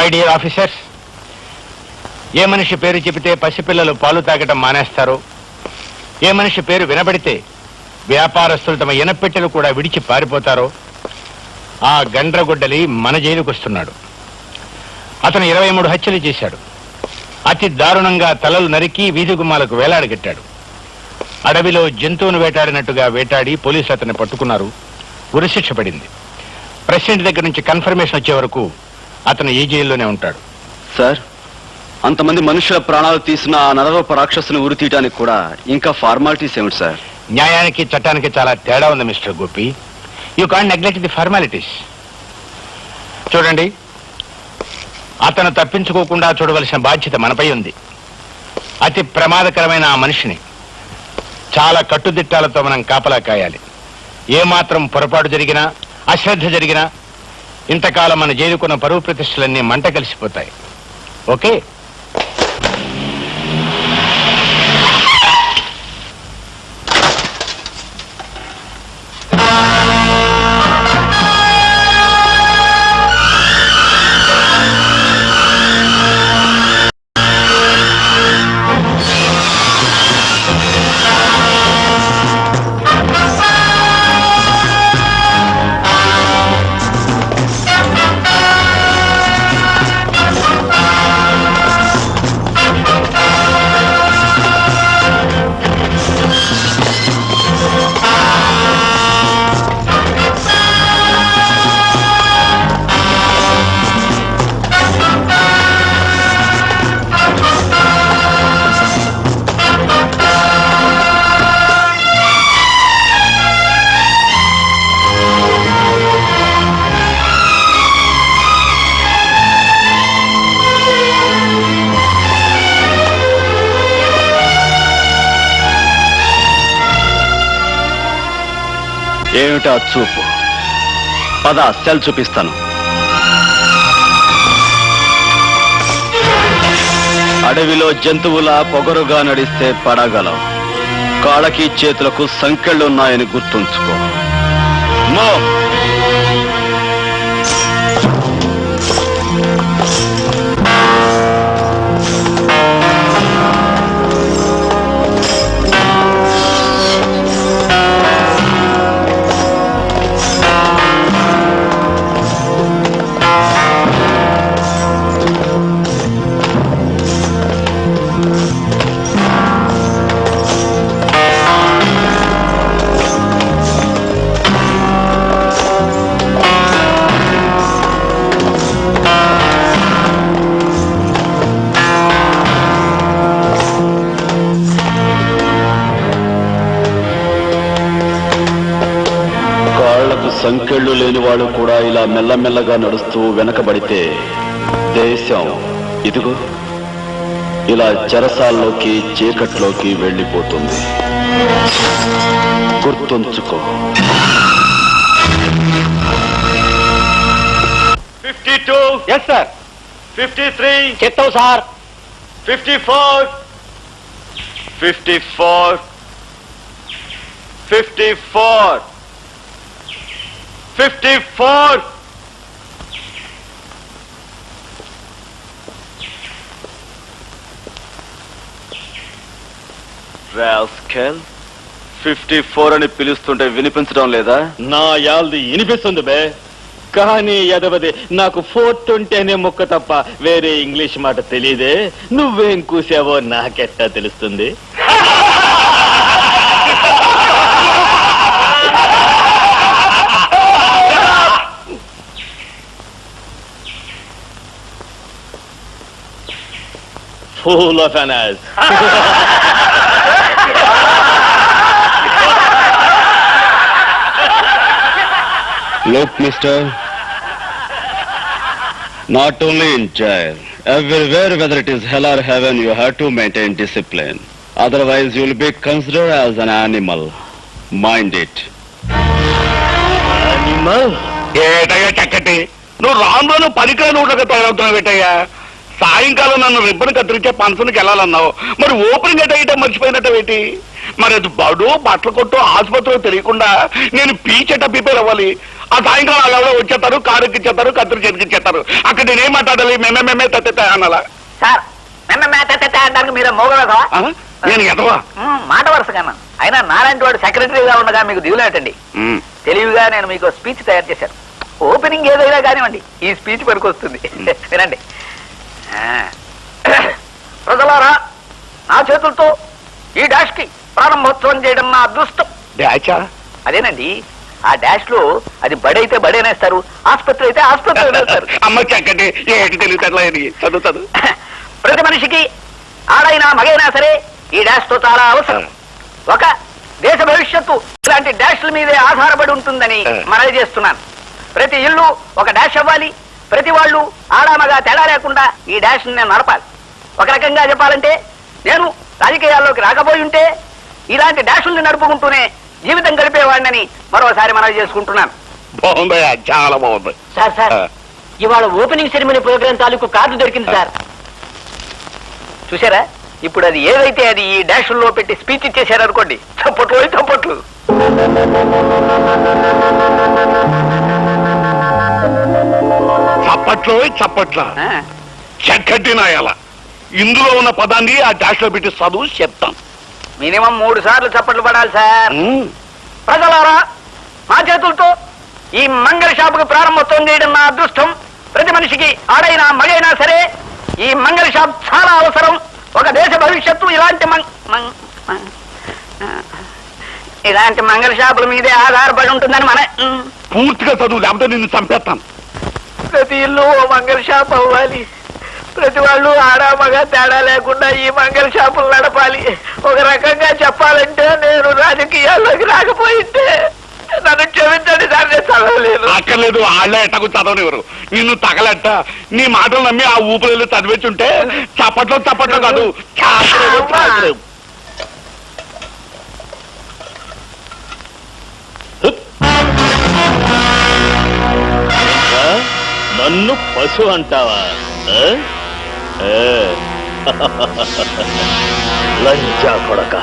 My dear officers ఏ మనిషి పేరు చెబితే పసిపిల్లలు పాలు తాగటం మానేస్తారు? ఏ మనిషి పేరు వినబడితే వ్యాపారస్తులు తమ ఇనపెట్టెలు కూడా విడిచి పారిపోతారో? ఆ గండ్రగొడ్డలి మన జైలుకు వస్తున్నాడు అతను ఇరవై మూడు హత్యలు చేశాడు. అతి దారుణంగా తలలు నరికి వీధి గుమ్మాలకు వేలాడగట్టాడు. అడవిలో జంతువును వేటాడినట్టుగా వేటాడి పోలీసులు అతన్ని పట్టుకున్నారు. ఉరిశిక్ష పడింది. ప్రెసిడెంట్ దగ్గర నుంచి కన్ఫర్మేషన్ వచ్చే వరకు అతను ఈ జైల్లోనే ఉంటాడు. సార్ అంతమంది మనుషుల ప్రాణాలు తీసిన ఆ నరరూప రాక్షసుని ఉరి తీయడానికి కూడా ఇంకా ఫార్మాలిటీస్ ఏమిటి సార్? న్యాయానికి చట్టానికి చాలా తేడా ఉంది mister Gopi. You can neglect the formalities చూడండి అతను తప్పించుకోకుండా చూడవలసిన బాధ్యత మనపై ఉంది. అతి ప్రమాదకరమైన ఆ మనిషిని చాలా కట్టుదిట్టాలతో మనం కాపలా కాయాలి. ఏమాత్రం పొరపాటు జరిగినా అశ్రద్ధ జరిగినా ఇంతకాలం మన చేరుకున్న పరువు ప్రతిష్టలన్నీ మంట కలిసిపోతాయి. ఓకే? ఏమిటా చూపు. పద సెల్ చూపిస్తాను. అడవిలో జంతువుల పొగరుగా నడిస్తే పడగలం. కాళ్ళకి చేతులకు సంకెళ్ళున్నాయని గుర్తుంచుకో. మో! ఇలా మెల్లమెల్లగా నడుస్తూ వెనకబడితే దేశం ఇదిగో ఇలా చెరసాల్లోకి చీకట్లోకి వెళ్ళిపోతుంది. గుర్తుంచుకో. Fifty two yes sir fifty three చెప్తావు sir fifty four fifty four fifty four fifty four rascal fifty four అని పిలుస్తుంటే వినిపించడం లేదా? నా యాల్ది వినిపిస్తుంది బే. కానీ ఎదవది నాకు ఫోర్ ట్వంటీ అనే ముక్క తప్ప వేరే ఇంగ్లీష్ మాట తెలియదే నువ్వేం కూసావో నాకెట్టా తెలుస్తుంది. Fool of an Look, mister. Not only in jail, everywhere, whether it is hell or heaven, you have to maintain discipline. Otherwise, you will be considered as an animal. Mind it. Animal ఏటయ్యా చక్కటి నువ్వు రాను రాను పనికిరాని ఊళ్ళగా తయారవుతున్నావు ఏటయ్యా సాయంకాలం నన్ను ribbon కత్తిరించే ఫంక్షన్కి వెళ్ళాలన్నావు. మరి ఓపెనింగ్ అయ్యటం మర్చిపోయినట్టు ఏంటి? మరి అది బడు బట్టల కొట్టు ఆసుపత్రి తెలియకుండా నేను పీచెట ప్రిపేర్ అవ్వాలి. ఆ సాయంకాలం ఎవరో వచ్చేస్తారు కారు ఎక్కిచ్చేస్తారు కత్తిరి చేతికిచ్చేస్తారు అక్కడ నేనేం మాట్లాడాలి? మేమే మేమే తత్తే అనాలా? సార్ మ్యాచ్ అంటానికి మీరు మోగలదా? నేను ఎదవా? మాట వరుసగా అయినా నాలాంటి వాడు సెక్రటరీగా ఉండగా మీకు దిగులేటండి. తెలివిగా నేను మీకు స్పీచ్ తయారు చేశాను. ఓపెనింగ్ ఏదైనా కానివ్వండి ఈ స్పీచ్ పనికొస్తుంది వినండి. ప్రజలారా నా చేతులతో ఈ డాష్కి ప్రారంభోత్సవం చేయడం నా అదృష్టం. డాచా అదేనండి ఆ డాష్లో అది బడైతే బడేనేస్తారు ఆసుపత్రి అయితే ఆసుపత్రి అనేస్తారు. అమ్మ చక్కటి ఏంటి తెలివితేటలా ఇది చదువు చదువు. ప్రతి మనిషికి ఆడైనా మగైనా సరే ఈ డాష్తో చాలా అవసరం. ఒక దేశ భవిష్యత్తు ఇలాంటి డాష్ల మీదే ఆధారపడి ఉంటుందని మనవి చేస్తున్నాను. ప్రతి ఇల్లు ఒక డాష్ అవ్వాలి ప్రతి వాళ్ళు ఆడామగా తేడా లేకుండా ఈ డాష్ నేను నడపాలి. ఒక రకంగా చెప్పాలంటే నేను రాజకీయాల్లోకి రాకపోయి ఉంటే ఇలాంటి డాషుల్ని నడుపుకుంటూనే జీవితం గడిపేవాడినని మరోసారి మనవి చేసుకుంటున్నాను. బాగుందయ్యా చాలా బాగుంది. సార్ సార్ ఇవాళ ఓపెనింగ్ సెరమనీ ప్రోగ్రామ్ తాలూకు కార్డు దొరికింది సార్. చూసారా? ఇప్పుడు అది ఏదైతే అది ఈ డాషుల్లో పెట్టి స్పీచ్ ఇచ్చేసారు అనుకోండి చప్పట్లు చప్పట్లు. చప్పట్లో చప్పట్ల. చక్కటి నాయాల ఇందులో ఉన్న పదాన్ని ఆ డాష్లో పెట్టి చదువు చెప్తాం. మినిమం మూడు సార్లు చప్పట్లు పడాలి సార్. ప్రజలారా మా చేతులతో ఈ మంగళ షాపుకి ప్రారంభోత్సవం చేయడం నా అదృష్టం. ప్రతి మనిషికి ఆడైనా మగైనా సరే ఈ మంగళ షాప్ చాలా అవసరం. ఒక దేశ భవిష్యత్తు ఇలాంటి ఇలాంటి మంగళ షాపుల మీదే ఆధారపడి ఉంటుందని మన. పూర్తిగా చదువు లేకపోతే నిన్ను చంపేస్తాం. ప్రతి ఇల్లు ఓ మంగళ షాప్ అవ్వాలి. ప్రతి వాళ్ళు ఆడా మగ తేడా లేకుండా ఈ మంగళ షాపులు నడపాలి. ఒక రకంగా చెప్పాలంటే నేను రాజకీయాల్లోకి రాకపోయింటే నన్ను క్షమించండి సార్ నేను చదవలేను. అక్కర్లేదు వాళ్ళే ఎట్టకు చదవనివ్వరు నిన్ను తగలెట్ట నీ మాటలు నమ్మి ఆ ఊపిరి చదివించుంటే చప్పట్లో చప్పట్లో కాదు. నన్ను పశు అంటావా ఆ? ఆ. లంచా కొడక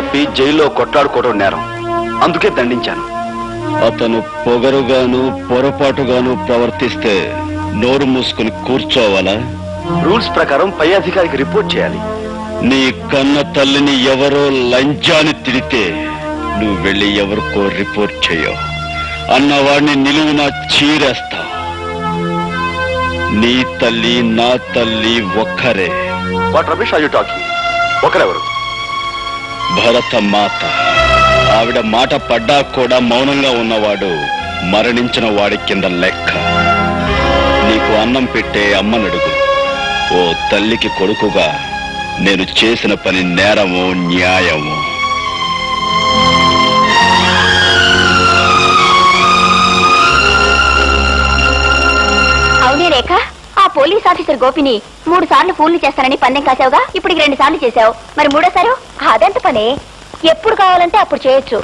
తప్పి జైల్లో కొట్లాడుకోవడం నేరం. అందుకే దండించాను. అతను పొగరుగాను పొరపాటుగాను ప్రవర్తిస్తే నోరు మూసుకుని కూర్చోవాలా? రూల్స్ ప్రకారం పై అధికారికి రిపోర్ట్ చేయాలి. నీ కన్న తల్లిని ఎవరో లంచాన్ని తిడితే నువ్వు వెళ్ళి ఎవరికో రిపోర్ట్ చేయవు అన్నవాడిని నిలువున చీరేస్తా. నీ తల్లి నా తల్లి ఒక్కరే. What Ramesh are you talking ఒకరెవరు? భరత మాత. ఆవిడ మాట పడ్డా కూడా మౌనంగా ఉన్నవాడు మరణించిన వాడి కింద లెక్క. నీకు అన్నం పెట్టే అమ్మనడుగు. ఓ తల్లికి కొడుకుగా నేను చేసిన పని నేరము న్యాయము. పోలీస్ ఆఫీసర్ గోపిని మూడు సార్లు ఫోన్లు చేస్తానని పందెం కాసావుగా ఇప్పుడు రెండు సార్లు చేశావు. మరి మూడోసారు? అదెంత పని? ఎప్పుడు కావాలంటే అప్పుడు చేయొచ్చు.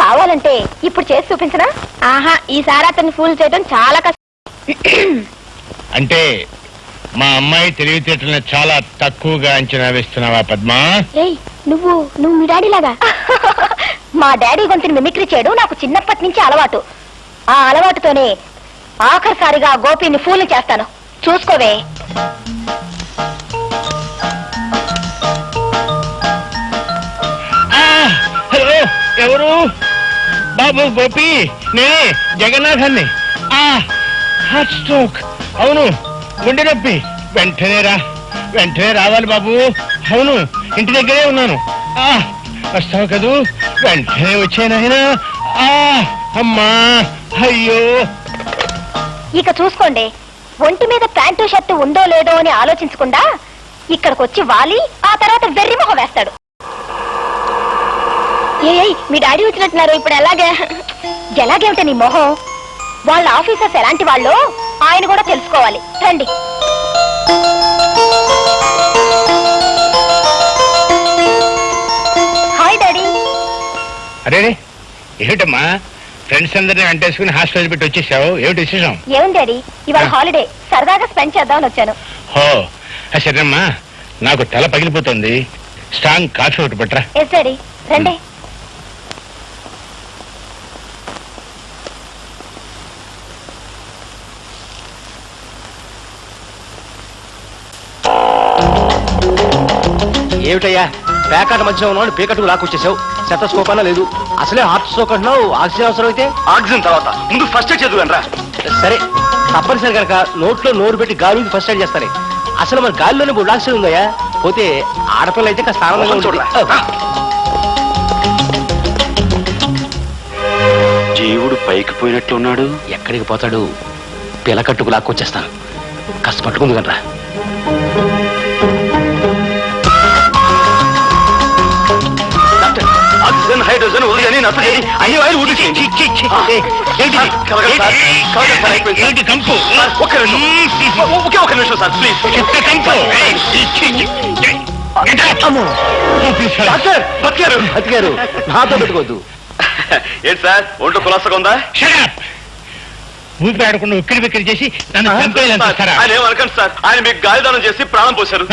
కావాలంటే ఇప్పుడు చేసి చూపించనా? ఆహా ఈసారి అతన్ని ఫూల్ చేయడం చాలా కష్టం. అంటే మా అమ్మాయి తెలివితేటలను చాలా తక్కువగా అంచనా వేస్తున్నావా పద్మా? ఏయ్ నువ్వు నువ్వు మీ డాడీ లాగా మా డాడీ గొంతుని మిమిక్రీ చేయడం నాకు చిన్నప్పటి నుంచి అలవాటు. ఆ అలవాటుతోనే ఆఖరిసారిగా గోపిని ఫూల్ చేస్తాను. చూసుకోవే. హలో ఎవరు? బాబు గోపి నేనే జగన్నాథాన్ని. Heart stroke. అవును గుండె నొప్పి. వెంటనే రా వెంటనే రావాలి బాబు. అవును ఇంటి దగ్గరే ఉన్నాను. వస్తావు కదూ? వెంటనే వచ్చానాయన ఆ అమ్మా అయ్యో. ఇక చూసుకోండి. ఒంటి మీద ప్యాంటు షర్టు ఉందో లేదో అని ఆలోచించకుండా ఇక్కడికి వచ్చి వాలి ఆ తర్వాత వెర్రి మొహం వేస్తాడు. ఏ మీ డాడీ వచ్చినట్టున్నారు. ఇప్పుడు ఎలాగే? ఎలాగేమిట నీ మొహం? వాళ్ళ ఆఫీసర్స్ ఎలాంటి వాళ్ళు ఆయన కూడా తెలుసుకోవాలి. రండి. Hi daddy. అరే ఏమిటమ్మా? ఫ్రెండ్స్ అందరిని వెంటేసుకుని హాస్టల్ పెట్టి వచ్చేసావు. ఏమిటి విశేషం? ఏముంది డాడీ ఇవాళ హాలిడే సరదాగా స్పెండ్ చేద్దామని వచ్చాను. హో సరేనమ్మా నాకు తల పగిలిపోతుంది. స్ట్రాంగ్ కాఫీ ఒకటి పట్రా ఎస్ డాడీ రండి. ఏమిటయ్యా? పేకాట మధ్యలో ఉన్నాడు పీకట్టుకు లాక్కొచ్చేసావు. శతస్కోప్ అన్నా లేదు. అసలే హార్ట్ స్ట్రోక్ అంటున్నావు. ఆక్సిజన్ అవసరం అయితే ఆక్సిజన్ తర్వాత. ముందు ఫస్ట్ ఎయిడ్ చదువురా సరే తప్పనిసరి కనుక నోట్లో నోరు పెట్టి గాలి ఫస్ట్ ఎయిడ్ చేస్తాను. అసలు మరి గాలిలోనే మూడు ఆక్సిజన్ ఉందయ్యా? పోతే ఆడపిల్ల అయితే కాస్త ఆనందంగా ఉంటుంది చూడరా. జీవుడు పైకి పోయినట్లు ఉన్నాడు. ఎక్కడికి పోతాడు? పిలకట్టుకు లాక్కొచ్చేస్తాను. కాస్త పట్టుకుంది కనరా సార్, అయిపోయింది సార్. ఏంటి కంపు సార్, ఒక్క నిమిషం. ఒకే ఒక నిమిషం సార్ ప్లీజ్. చెత్త కంపు. డాక్టర్ బతికారు. బతికారు. నాతో పెట్టుకోవద్దు. ఏంటి సార్? ఒంట్లో కులాసగా ఉందా? ఉక్కిరి బిక్కిరి చేసి నన్ను ఆయన ఏమనకండి సార్. ఆయన మీకు గాలిదానం చేసి ప్రాణం పోశారు!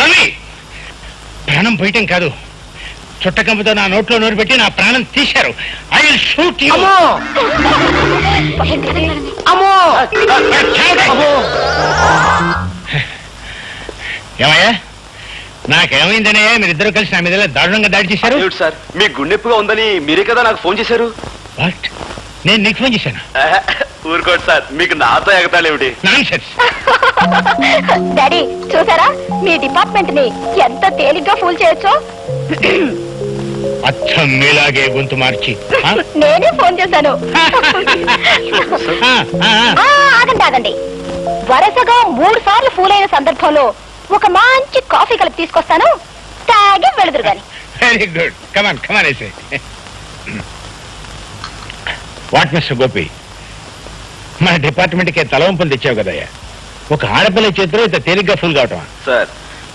ప్రాణం పోయటం కాదు. చుట్టకంపుతో నా నోట్లో నోరు పెట్టి నా ప్రాణం తీశారు. ఐ విల్ షూట్ యు అమ్మో! అమ్మో! ఏమయ్యా? నాకేమైందనే? మీరిద్దరు కలిసి నా మీద దారుణంగా దాడి చేశారు? సార్ మీ గుండెప్పుగా ఉందని మీరే కదా నాకు ఫోన్ చేశారు? వాట్? నేను నీకు ఫోన్ చేశాను? ఊరుకోండి సార్ మీకు నాతో సెన్స్ డాడీ చూసారా? మీ డిపార్ట్మెంట్ని ఎంత తేలిగ్గా ఫూల్ చేయొచ్చో? అచ్చం మీలాగే గొంతు మార్చి? నేనే ఫోన్ చేశాను. ఆ, ఆ, ఆ. ఆ, ఆగండి ఆగండి. వరుసగా మూడు సార్లు ఫూల్ అయిన సందర్భంలో ఒక మంచి కాఫీ కలిపి తీసుకొస్తాను. తాగి వెళుదురు గాని. Very good come on come on వేసే వాట్ మిస్టర్ గోపి మన డిపార్ట్మెంట్కి తలవంపులు తెచ్చావు కదయ్యా. ఒక ఆడపిల్ల చేతిలో ఇంత తేలిగ్గా ఫుల్ కావటం సార్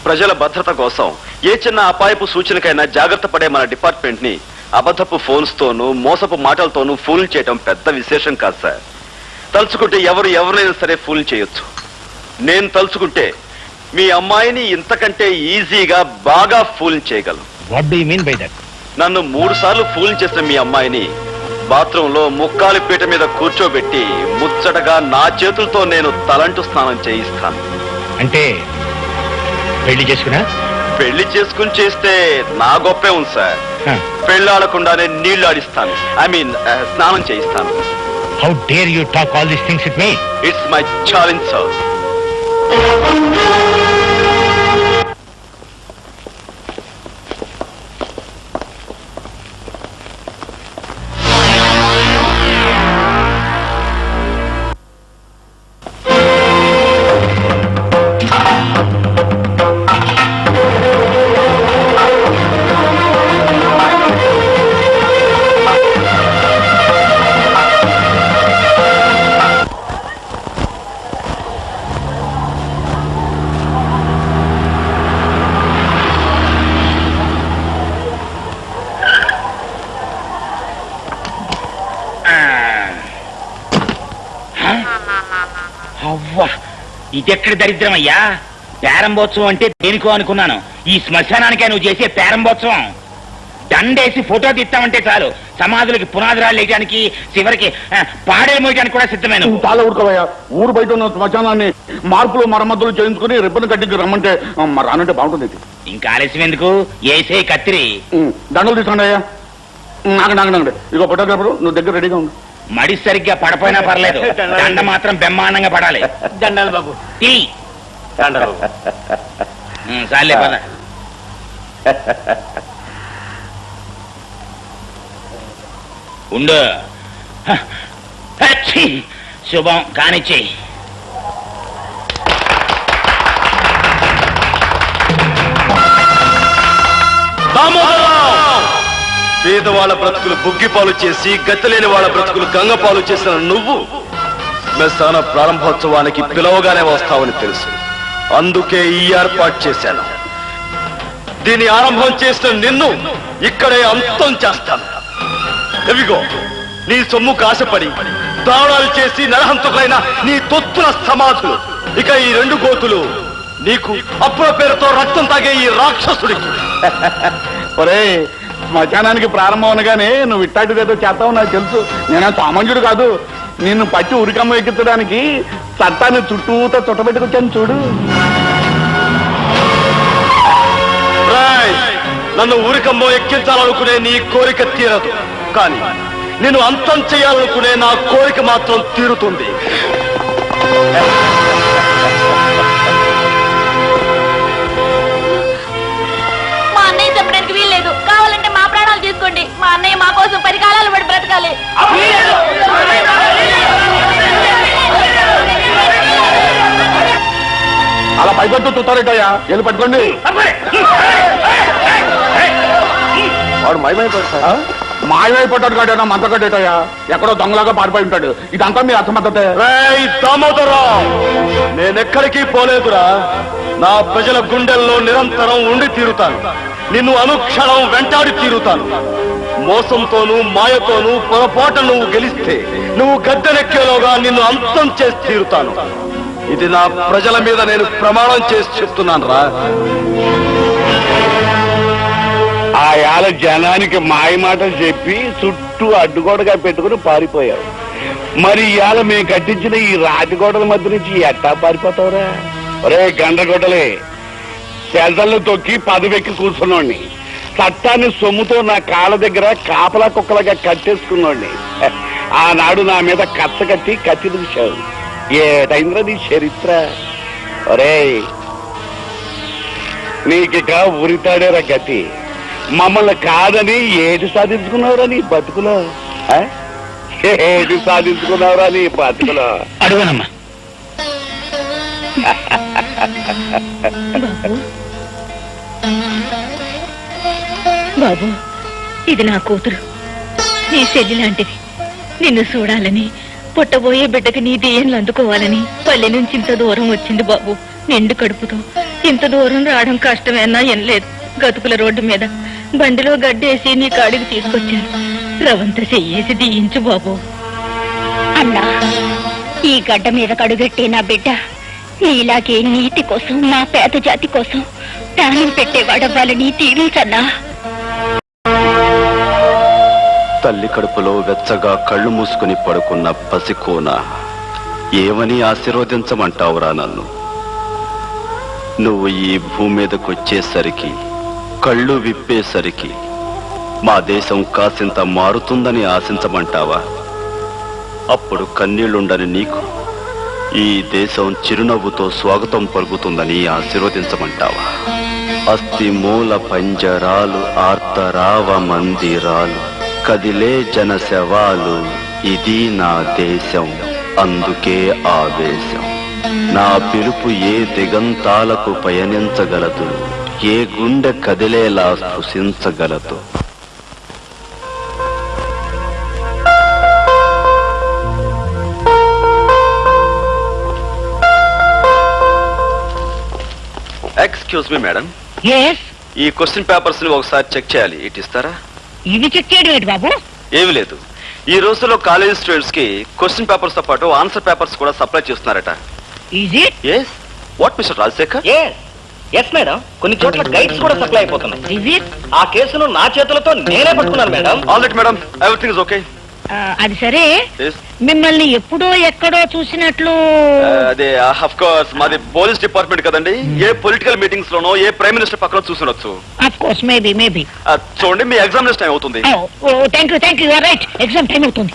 ప్రజల భద్రత కోసం ఏ చిన్న అపాయపు సూచనకైనా జాగ్రత్త పడే మన డిపార్ట్మెంట్ని అబద్ధపు ఫోన్స్ తోనూ మోసపు మాటలతోనూ ఫూల్ చేయడం పెద్ద విశేషం కాదు సార్. తలుచుకుంటే ఎవరు ఎవరైనా సరే ఫూల్ చేయొచ్చు. నేను తలుచుకుంటే మీ అమ్మాయిని ఇంతకంటే ఈజీగా బాగా ఫూల్ చేయగలను. What do mean by that నన్ను మూడు సార్లు ఫూల్ చేసిన మీ అమ్మాయిని బాత్రూమ్లో ముక్కాలి పీట మీద కూర్చోబెట్టి ముచ్చటగా నా చేతులతో నేను తలంటు స్నానం చేయిస్తాను. అంటే పెళ్ళి చేసుకున్నా? పెళ్ళి చేసుకుని చేస్తే నా గొప్పే ఉంది సార్. పెళ్ళాడకుండానే నీళ్ళు ఆడిస్తాను ఐ మీన్ స్నానం చేయిస్తాను. How dare you talk all these things with me it's my challenge sir ఇదెక్కడ దరిద్రం అయ్యా పేరంబోత్సవం అంటే దేనికో అనుకున్నాను. ఈ శ్మశానానికే నువ్వు చేసే పేరంబోత్సవం. దండేసి ఫోటో తీస్తామంటే చాలు. సమాధులకి పునాదురాలు వేయడానికి చివరికి ఆ, పాడే మోయడానికి కూడా సిద్ధమైన. చాలా ఊరుకోవయ్యా ఊరు బయట ఉన్న శ్మశానాన్ని మార్పులు మరమ్మతులు చేయించుకుని రిబ్బన్ కట్టించి రమ్మంటే రానంటే బాగుంటుంది. ఇంకా ఆలస్యం ఎందుకు? ఏసే కత్తిరి. దండలు తీసుకోండి అయ్యా. ఉమ్, నాగండి నాగండి. ఇగో ఫోటోగ్రాఫర్ నువ్వు దగ్గర రెడీగా ఉండు. మడి సరిగ్గా పడపోయినా పర్లేదు. దండ మాత్రం బ్రహ్మాండంగా పడాలి. దండాలి బాబు. తీ దండాలు చాలే పద. ఉండు. శుభం కానిచ్చి. పేదవాళ్ళ బ్రతుకులు బుగ్గిపాలు చేసి గతిలేని వాళ్ళ బ్రతుకులు గంగపాలు చేసిన నువ్వు శ్మశాన ప్రారంభోత్సవానికి పిలవగానే వస్తావని తెలుసు. అందుకే ఈ ఏర్పాటు చేశాను. దీని ఆరంభం చేసిన నిన్ను ఇక్కడే అంతం చేస్తాను. ఎవిగో నీ సొమ్ము కాశపడి దారుణాలు చేసి నరహంతకులైన నీ తొత్తుల సమాధులు. ఇక ఈ రెండు గోతులు నీకు అప్పుల పేరుతో రక్తం తాగే ఈ రాక్షసుడికి. ఒరే శ్మశానానికి ప్రారంభం అనగానే నువ్వు ఇట్టాటిదేదో చేస్తావు నాకు తెలుసు. నేను సామాన్యుడు కాదు. నిన్ను పట్టి ఉరికమ్మ ఎక్కించడానికి చట్టాన్ని చుట్టూతో చుట్టబెట్టుకొచ్చాను చూడు. రాయ్ నన్ను ఊరికమ్మో ఎక్కించాలనుకునే నీ కోరిక తీరదు. కానీ నేను అంతం చేయాలనుకునే నా కోరిక మాత్రం తీరుతుంది. అన్నయ్య మా కోసం పది కాలాలు పడి బ్రతకాలి. అలా పైపెట్టు తుత్తారేటయ్యా వెళ్ళి పట్టుకోండి. వాడు మయమైపోతాడు? మాయమైపోతాడు కాడేనా మంత కట్టేటయ్యా. ఎక్కడో దొంగలాగా పారిపోయి ఉంటాడు. ఇదంతా మీ అసమర్థతే. నేనెక్కడికి పోలేదురా. నా ప్రజల గుండెల్లో నిరంతరం ఉండి తీరుతాను. నిన్ను అనుక్షణం వెంటాడి తీరుతాను. మోసంతోనూ మాయతోనూ పొరపాటు నువ్వు గెలిస్తే నువ్వు గద్దెనెక్కేలోగా నిన్ను అంతం చేసి తీరుతాను. ఇది నా ప్రజల మీద నేను ప్రమాణం చేసి చెప్తున్నాను రా. ఆ యాల జనానికి మాయ మాటలు చెప్పి చుట్టూ అడ్డుగోడగా పెట్టుకుని పారిపోయావు. మరి ఇవాళ మేము కట్టించిన ఈ రాజగోడల మధ్య నుంచి ఎట్టా పారిపోతావురా? ఒరే గండ్రగొడ్డలే సెల్సల్ని తొక్కి పదవెక్కి కూర్చున్నోడిని. చట్టాన్ని సొమ్ముతో నా కాళ్ళ దగ్గర కాపలా కుక్కలుగా కట్టేసుకున్నోడిని ఆనాడు నా మీద కచ్చ కట్టి కత్తి దూశావు ఏటైంద్ర నీ చరిత్ర? ఒరేయ్ నీకిక ఉరితాడేరా గతి. మమ్మల్ని కాదని ఏటి సాధించుకున్నావురా నీ బతుకులో? ఏటి సాధించుకున్నావురా నీ బతుకులో? అడుగునమ్మా. బాబు ఇది నా కూతురు. నీ చెల్లి లాంటిది. నిన్ను చూడాలని పుట్టబోయే బిడ్డకి నీ దేయంలు అందుకోవాలని పల్లె నుంచి ఇంత దూరం వచ్చింది బాబు. నిండు కడుపుతో. ఇంత దూరం రావడం కష్టమేనా ఎనలేదు గతుకుల రోడ్డు మీద బండిలో గడ్డేసి నీ కాడికి తీసుకొచ్చాను. రవంత చెయ్యేసి దీయించు బాబు. అన్నా ఈ గడ్డ మీద కడుగెట్టే నా బిడ్డ. నీలాగే నీతి కోసం మా పేద జాతి కోసం ప్రాణం పెట్టేవాడవ్వాలని తీరించన్నా తల్లి కడుపులో వెచ్చగా కళ్ళు మూసుకుని పడుకున్న పసికోన ఏమని ఆశీర్వదించమంటావురా నన్ను? నువ్వు ఈ భూమి మీదకొచ్చేసరికి కళ్ళు విప్పేసరికి మా దేశం కాసింత మారుతుందని ఆశించమంటావా? అప్పుడు కన్నీళ్ళుండని నీకు ఈ దేశం చిరునవ్వుతో స్వాగతం పలుకుతుందని ఆశీర్వదించమంటావా? అస్థి మూల పంజరాలు ఆర్తరావ మందిరాలు కదిలే జన శవాలు ఇది నా దేశం అందుకే ఆవేశం. నా పిలుపు ఏ దిగంతాలకు పయనించగలదు ఏ గుండె కదిలేలా స్పృశించగలదు. ఎక్స్క్యూజ్ మీ మేడం ఈ క్వశ్చన్ పేపర్స్ని ఒకసారి చెక్ చేయాలి. ఇటు ఇస్తారా? ఇవి చెక్కేడు బాబు? ఏమి లేదు. ఈ రోజుల్లో కాలేజ్ స్టూడెంట్స్కి క్వశ్చన్ పేపర్స్తో పాటు ఆన్సర్ పేపర్స్ కూడా సప్లై చేస్తున్నారట. Is it yes what mister Rajasekhar? Yes madam కొన్ని చోట్ల గైడ్స్ కూడా సప్లై అయిపోతున్నాయి. ఆ కేసును నా చేతులతో నేనే పట్టుకున్నాను madam already madam everything is okay అది సరే. మిమ్మల్ని ఎప్పుడో ఎక్కడో చూసినట్లు అదే ఆఫ్ కోర్స్ మాది పోలీస్ డిపార్ట్మెంట్ కదండి. ఏ పొలిటికల్ మీటింగ్స్ లోనో ఏ ప్రైమ్ మినిస్టర్ పక్కన చూసుండొచ్చు. అఫ్ కోర్స్ మేబీ మేబీ చూడండి మీ ఎగ్జామినేషన్ టైం అవుతుంది. Thank you thank you right exam time అవుతుంది.